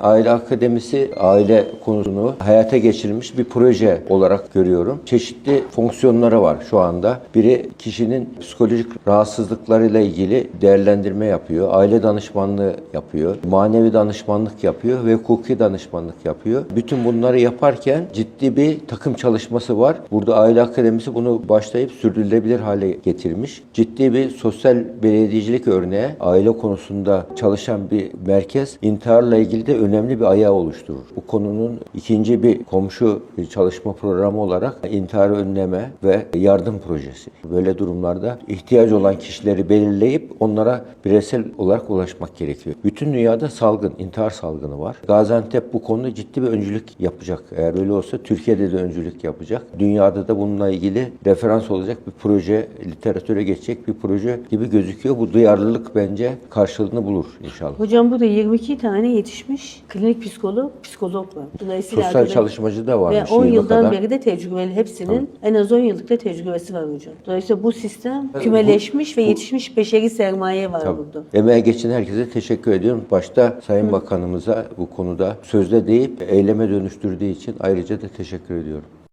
Aile Akademisi aile konusunu hayata geçirilmiş bir proje olarak görüyorum. Çeşitli fonksiyonları var şu anda. Biri kişinin psikolojik rahatsızlıklarıyla ilgili değerlendirme yapıyor. Aile danışmanlığı yapıyor. Manevi danışmanlık yapıyor ve hukuki danışmanlık yapıyor. Bütün bunları yaparken ciddi bir takım çalışması var. Burada Aile Akademisi bunu başlayıp sürdürülebilir hale getirmiş. Ciddi bir sosyal belediyecilik örneği aile konusunda çalışan bir merkez intiharla ilgili de önemli bir ayağı oluşturur. Bu konunun ikinci bir komşu çalışma programı olarak intiharı önleme ve yardım projesi. Böyle durumlarda ihtiyaç olan kişileri belirleyip onlara bireysel olarak ulaşmak gerekiyor. Bütün dünyada salgın, intihar salgını var. Gaziantep bu konuda ciddi bir öncülük yapacak. Eğer öyle olsa Türkiye'de de öncülük yapacak. Dünyada da bununla ilgili referans olacak bir proje, literatüre geçecek bir proje gibi gözüküyor. Bu duyarlılık bence karşılığını bulur inşallah. Hocam burada 22 tane yetişmiş klinik psikolog, psikolog var. Dolayısıyla Sosyal arkadaş- çalışmacı da Ve varmış 10 yıla yıldan kadar. beri de tecrübeli. Hepsinin en az 10 yıllık da tecrübesi var hocam. Dolayısıyla bu sistem kümeleşmiş ve yetişmiş beşeri sermaye var Tabii. burada. Emeğe geçen herkese teşekkür ediyorum. Başta Sayın Bakanımıza bu konuda sözde deyip eyleme dönüştürdüğü için ayrıca da teşekkür ediyorum.